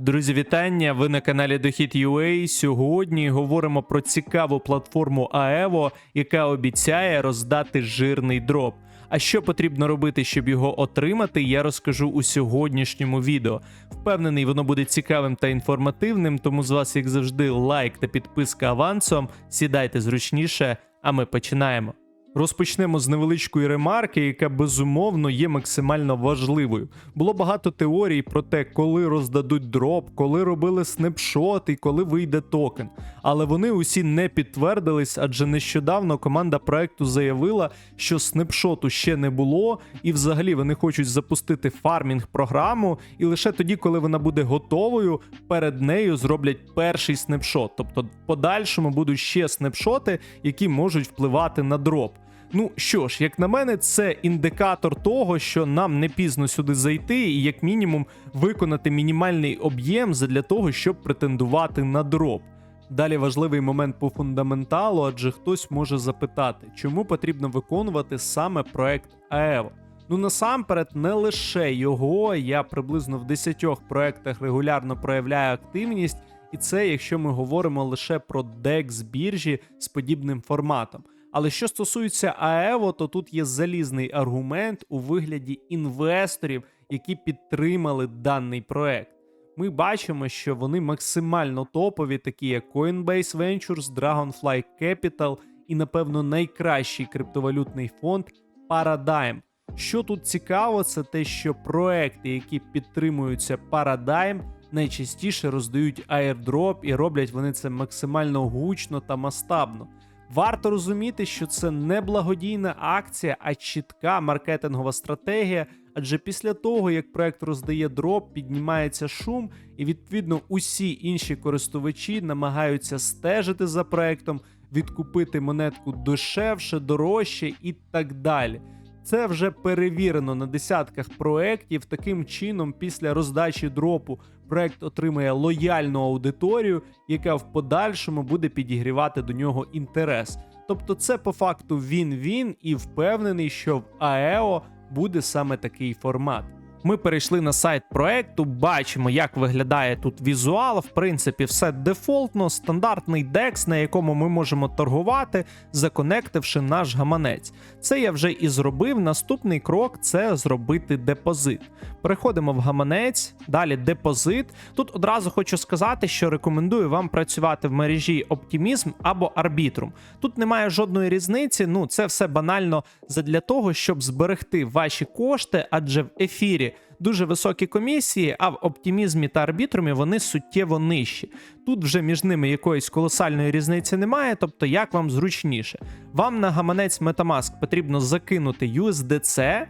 Друзі, вітання! Ви на каналі Дохід.ua. Сьогодні говоримо про цікаву платформу Aevo, яка обіцяє роздати жирний дроп. А що потрібно робити, щоб його отримати, я розкажу у сьогоднішньому відео. Впевнений, воно буде цікавим та інформативним, тому з вас, як завжди, лайк та підписка авансом. Сідайте зручніше, а ми починаємо. Розпочнемо з невеличкої ремарки, яка безумовно є максимально важливою. Було багато теорій про те, коли роздадуть дроп, коли робили снапшот і коли вийде токен. Але вони усі не підтвердились, адже нещодавно команда проекту заявила, що снапшоту ще не було, і взагалі вони хочуть запустити фармінг програму, і лише тоді, коли вона буде готовою, перед нею зроблять перший снапшот. Тобто, в подальшому будуть ще снапшоти, які можуть впливати на дроп. Ну що ж, як на мене, це індикатор того, що нам не пізно сюди зайти, і як мінімум виконати мінімальний об'єм для того, щоб претендувати на дроп. Далі важливий момент по фундаменталу, адже хтось може запитати, чому потрібно виконувати саме проект АЕВО. Ну насамперед, не лише його, я приблизно в 10 проектах регулярно проявляю активність, і це якщо ми говоримо лише про DEX біржі з подібним форматом. Але що стосується АЕВО, то тут є залізний аргумент у вигляді інвесторів, які підтримали даний проект. Ми бачимо, що вони максимально топові, такі як Coinbase Ventures, Dragonfly Capital і, напевно, найкращий криптовалютний фонд Paradigm. Що тут цікаво, це те, що проекти, які підтримуються Paradigm, найчастіше роздають airdrop і роблять вони це максимально гучно та масштабно. Варто розуміти, що це не благодійна акція, а чітка маркетингова стратегія. Адже після того, як проект роздає дроп, піднімається шум, і відповідно усі інші користувачі намагаються стежити за проектом, відкупити монетку дешевше, дорожче і так далі. Це вже перевірено на десятках проєктів. Таким чином, після роздачі дропу, проект отримає лояльну аудиторію, яка в подальшому буде підігрівати до нього інтерес. Тобто, це по факту він-він, і впевнений, що в АЕО буде саме такий формат. Ми перейшли на сайт проекту, бачимо, як виглядає тут візуал. В принципі, все дефолтно, стандартний DEX, на якому ми можемо торгувати, законективши наш гаманець. Це я вже і зробив. Наступний крок це зробити депозит. Переходимо в гаманець, далі депозит. Тут одразу хочу сказати, що рекомендую вам працювати в мережі Optimism або Arbitrum. Тут немає жодної різниці, ну це все банально задля того, щоб зберегти ваші кошти, адже в ефірі дуже високі комісії, а в оптимізмі та арбітрумі вони суттєво нижчі. Тут вже між ними якоїсь колосальної різниці немає, тобто як вам зручніше. Вам на гаманець Metamask потрібно закинути USDC.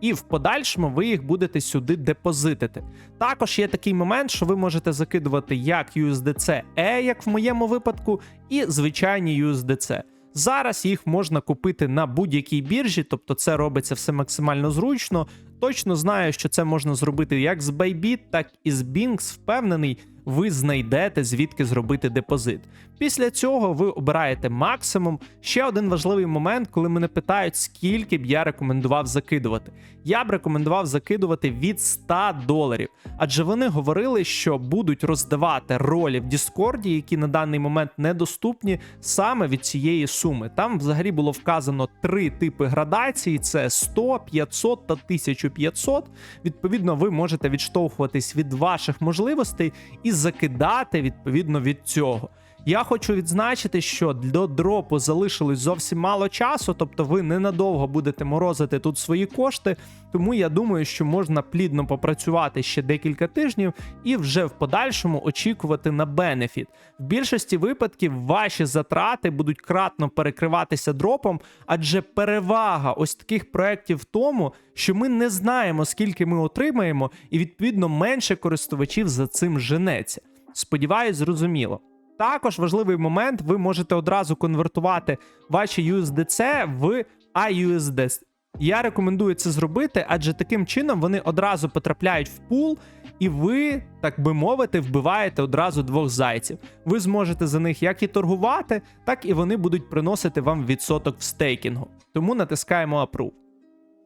І в подальшому ви їх будете сюди депозитити. Також є такий момент, що ви можете закидувати як USDC E, як в моєму випадку, і звичайні USDC. Зараз їх можна купити на будь-якій біржі, тобто це робиться все максимально зручно. Точно знаю, що це можна зробити як з Bybit, так і з Binx. Впевнений, ви знайдете звідки зробити депозит. Після цього ви обираєте максимум. Ще один важливий момент, коли мене питають, скільки б я рекомендував закидувати. Я б рекомендував закидувати від 100 доларів, адже вони говорили, що будуть роздавати ролі в Діскорді, які на даний момент недоступні саме від цієї суми. Там взагалі було вказано три типи градації: це 100, 500 та 1500. Відповідно, ви можете відштовхуватись від ваших можливостей і закидати відповідно від цього. Я хочу відзначити, що до дропу залишилось зовсім мало часу, тобто ви ненадовго будете морозити тут свої кошти. Тому я думаю, що можна плідно попрацювати ще декілька тижнів і вже в подальшому очікувати на бенефіт. В більшості випадків ваші затрати будуть кратно перекриватися дропом, адже перевага ось таких проєктів в тому, що ми не знаємо, скільки ми отримаємо, і відповідно менше користувачів за цим женеться. Сподіваюсь, зрозуміло. Також важливий момент, ви можете одразу конвертувати ваші USDC в AUSD. Я рекомендую це зробити, адже таким чином вони одразу потрапляють в пул, і ви, так би мовити, вбиваєте одразу двох зайців. Ви зможете за них як і торгувати, так і вони будуть приносити вам відсоток в стейкінгу. Тому натискаємо Approve.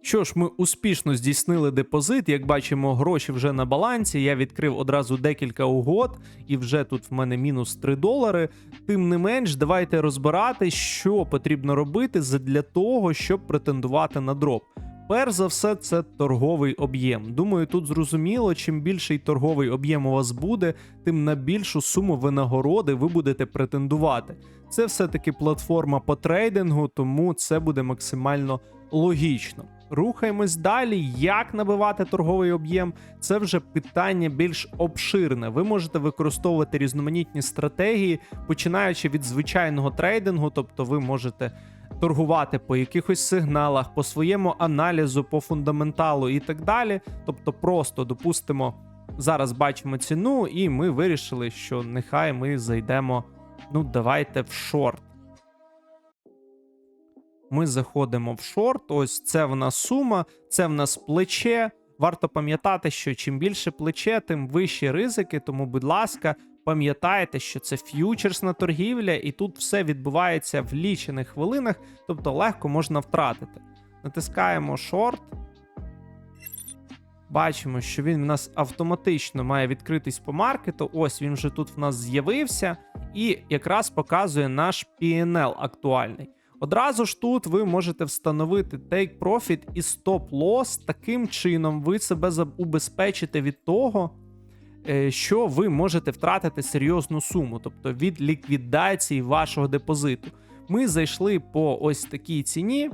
Що ж, ми успішно здійснили депозит. Як бачимо, гроші вже на балансі. Я відкрив одразу декілька угод, і вже тут в мене мінус 3 долари. Тим не менш, давайте розбирати, що потрібно робити для того, щоб претендувати на дроп. Перш за все, це торговий об'єм. Думаю, тут зрозуміло, чим більший торговий об'єм у вас буде, тим на більшу суму винагороди ви будете претендувати. Це все-таки платформа по трейдингу, тому це буде максимально логічно. Рухаємось далі. Як набивати торговий об'єм? Це вже питання більш обширне. Ви можете використовувати різноманітні стратегії, починаючи від звичайного трейдингу, тобто ви можете торгувати по якихось сигналах, по своєму аналізу, по фундаменталу і так далі. Тобто, просто допустимо, зараз бачимо ціну, і ми вирішили, що нехай ми зайдемо. Ну, давайте в шорт. Ми заходимо в шорт. Ось це в нас сума, це в нас плече. Варто пам'ятати, що чим більше плече, тим вищі ризики. Тому, будь ласка, пам'ятайте, що це ф'ючерсна торгівля, і тут все відбувається в лічених хвилинах, тобто легко можна втратити. Натискаємо шорт. Бачимо, що він в нас автоматично має відкритись по маркету. Ось він вже тут в нас з'явився, і якраз показує наш PNL актуальний. Одразу ж тут ви можете встановити Take Profit і Stop Loss. Таким чином ви себе убезпечите від того, е, що ви можете втратити серйозну суму, тобто від ліквідації вашого депозиту. Ми зайшли по ось такій ціні.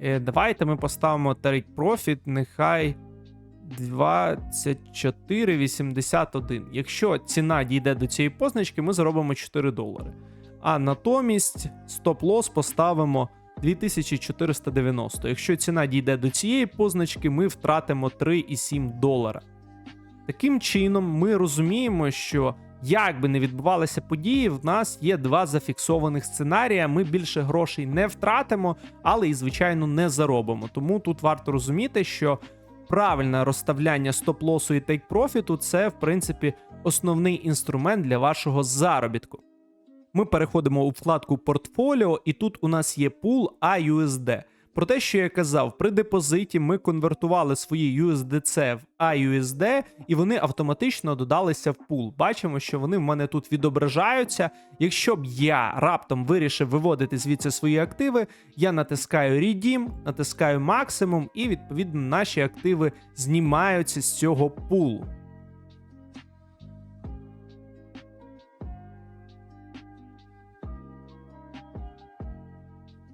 Е, Давайте ми поставимо Take Profit, нехай 24,81. Якщо ціна дійде до цієї позначки, ми заробимо 4 долари. А натомість стоп-лос поставимо 2490. Якщо ціна дійде до цієї позначки, ми втратимо 3,7 долара. Таким чином, ми розуміємо, що як би не відбувалися події, в нас є два зафіксованих сценарія. Ми більше грошей не втратимо, але і, звичайно, не заробимо. Тому тут варто розуміти, що правильне розставляння стоп-лосу і тейк-профіту це, в принципі, основний інструмент для вашого заробітку. Ми переходимо у вкладку портфоліо, і тут у нас є пул AUSD. Про те, що я казав, при депозиті ми конвертували свої USDC в AUSD, і вони автоматично додалися в пул. Бачимо, що вони в мене тут відображаються. Якщо б я раптом вирішив виводити звідси свої активи, я натискаю Redeem, натискаю максимум, і відповідно наші активи знімаються з цього пулу.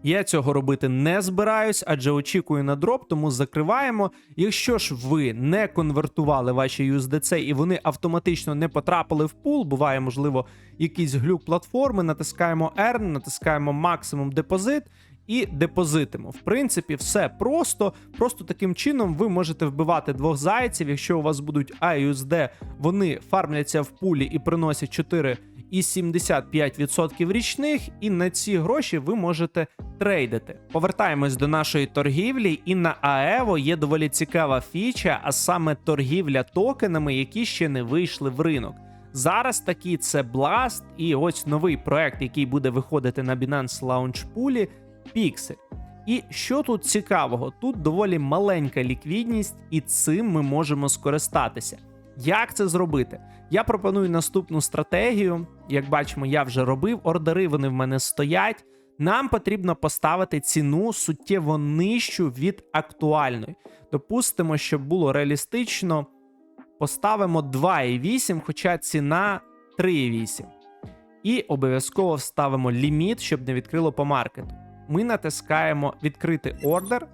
Я цього робити не збираюсь, адже очікую на дроп, тому закриваємо. Якщо ж ви не конвертували ваші USDC і вони автоматично не потрапили в пул, буває, можливо, якийсь глюк платформи, натискаємо Earn, натискаємо максимум депозит. І депозитимо. В принципі, все просто. Просто таким чином ви можете вбивати двох зайців. Якщо у вас будуть AUSD, вони фармляться в пулі і приносять 4 і 75% річних, і на ці гроші ви можете трейдити. Повертаємось до нашої торгівлі, і на АЕВО є доволі цікава фіча, а саме торгівля токенами, які ще не вийшли в ринок. Зараз такі це Blast, і ось новий проект, який буде виходити на Binance Launch Pool, Pixel. І що тут цікавого? Тут доволі маленька ліквідність, і цим ми можемо скористатися. Як це зробити? Я пропоную наступну стратегію. Як бачимо, я вже робив ордери, вони в мене стоять. Нам потрібно поставити ціну суттєво нижчу від актуальної. Допустимо, щоб було реалістично, поставимо 2,8, хоча ціна 3,8. І обов'язково вставимо ліміт, щоб не відкрило по маркету. Ми натискаємо відкрити ордер.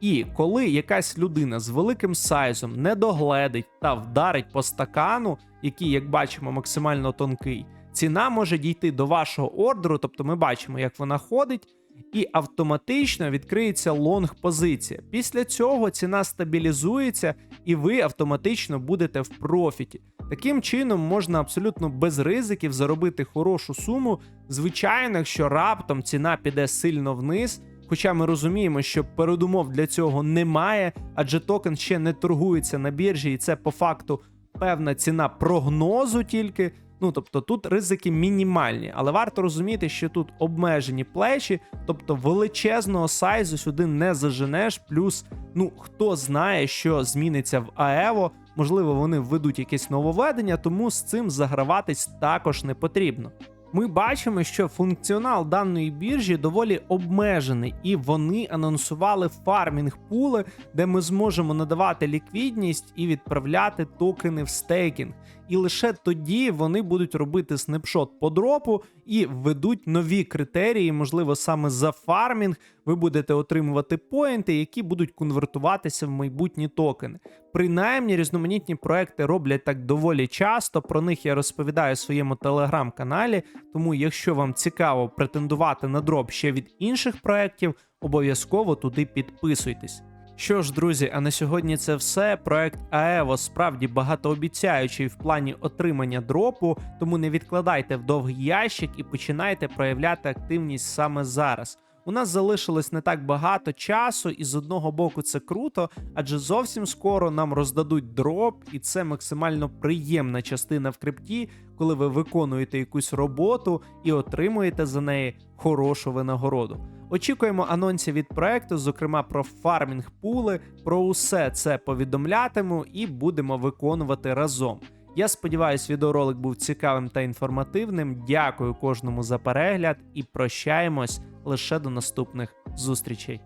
І коли якась людина з великим сайзом не догледить та вдарить по стакану, який, як бачимо, максимально тонкий, ціна може дійти до вашого ордеру, тобто ми бачимо, як вона ходить, і автоматично відкриється лонг позиція. Після цього ціна стабілізується, і ви автоматично будете в профіті. Таким чином можна абсолютно без ризиків заробити хорошу суму. Звичайно, якщо раптом ціна піде сильно вниз. Хоча ми розуміємо, що передумов для цього немає, адже токен ще не торгується на біржі, і це по факту певна ціна прогнозу тільки. Ну тобто тут ризики мінімальні, але варто розуміти, що тут обмежені плечі, тобто величезного сайзу сюди не заженеш. Плюс, ну хто знає, що зміниться в АЕВО. Можливо, вони введуть якесь нововведення, тому з цим заграватись також не потрібно. Ми бачимо, що функціонал даної біржі доволі обмежений, і вони анонсували фармінг пули, де ми зможемо надавати ліквідність і відправляти токени в стейкінг. І лише тоді вони будуть робити снапшот по дропу і введуть нові критерії. Можливо, саме за фармінг ви будете отримувати поінти, які будуть конвертуватися в майбутні токени. Принаймні, різноманітні проекти роблять так доволі часто. Про них я розповідаю в своєму телеграм-каналі. Тому, якщо вам цікаво претендувати на дроп ще від інших проєктів, обов'язково туди підписуйтесь. Що ж, друзі, а на сьогодні це все. Проект АЕВО справді багатообіцяючий в плані отримання дропу, тому не відкладайте в довгий ящик і починайте проявляти активність саме зараз. У нас залишилось не так багато часу, і з одного боку це круто, адже зовсім скоро нам роздадуть дроп, і це максимально приємна частина в крипті, коли ви виконуєте якусь роботу і отримуєте за неї хорошу винагороду. Очікуємо анонсів від проекту, зокрема про фармінг пули. Про усе це повідомлятиму і будемо виконувати разом. Я сподіваюся, відеоролик був цікавим та інформативним. Дякую кожному за перегляд і прощаємось лише до наступних зустрічей.